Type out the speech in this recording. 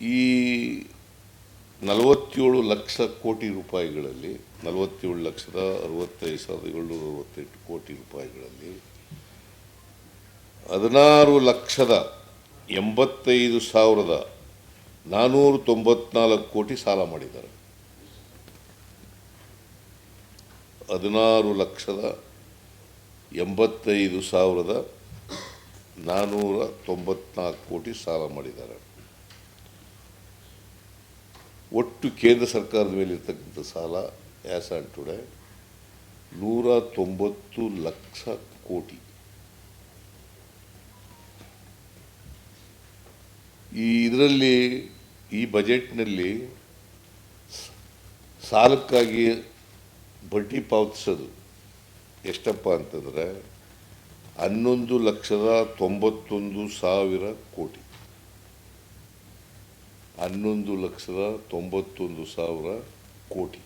ಈ ನಲವತ್ತೇಳು ಲಕ್ಷ ಕೋಟಿ ರೂಪಾಯಿಗಳಲ್ಲಿ, ನಲವತ್ತೇಳು ಲಕ್ಷದ ಅರವತ್ತೈದು ಸಾವಿರದ ಏಳ್ನೂರ ಅರವತ್ತೆಂಟು ಕೋಟಿ ರೂಪಾಯಿಗಳಲ್ಲಿ ಹದಿನಾರು ಲಕ್ಷದ ಎಂಬತ್ತೈದು ಸಾವಿರದ ನಾನ್ನೂರ ತೊಂಬತ್ನಾಲ್ಕು ಕೋಟಿ ಸಾಲ ಮಾಡಿದ್ದಾರೆ. ಹದಿನಾರು ಲಕ್ಷದ ಎಂಬತ್ತೈದು ಸಾವಿರದ ನಾನ್ನೂರ ತೊಂಬತ್ನಾಲ್ಕು ಕೋಟಿ ಸಾಲ ಮಾಡಿದ್ದಾರೆ. ಒಟ್ಟು ಕೇಂದ್ರ ಸರ್ಕಾರದ ಮೇಲೆ ಇರ್ತಕ್ಕಂಥ ಸಾಲ ಆ್ಯಸ್ ಆನ್ ಟುಡೇ ನೂರ ತೊಂಬತ್ತು ಲಕ್ಷ ಕೋಟಿ. ಈ ಇದರಲ್ಲಿ ಈ ಬಜೆಟ್ನಲ್ಲಿ ಸಾಲಕ್ಕಾಗಿ ಬಡ್ಡಿ ಪಾವತಿಸೋದು ಎಷ್ಟಪ್ಪ ಅಂತಂದರೆ ಹನ್ನೊಂದು ಲಕ್ಷದ ತೊಂಬತ್ತೊಂದು ಸಾವಿರ ಕೋಟಿ. ಹನ್ನೊಂದು ಲಕ್ಷದ ತೊಂಬತ್ತೊಂದು ಸಾವಿರ ಕೋಟಿ.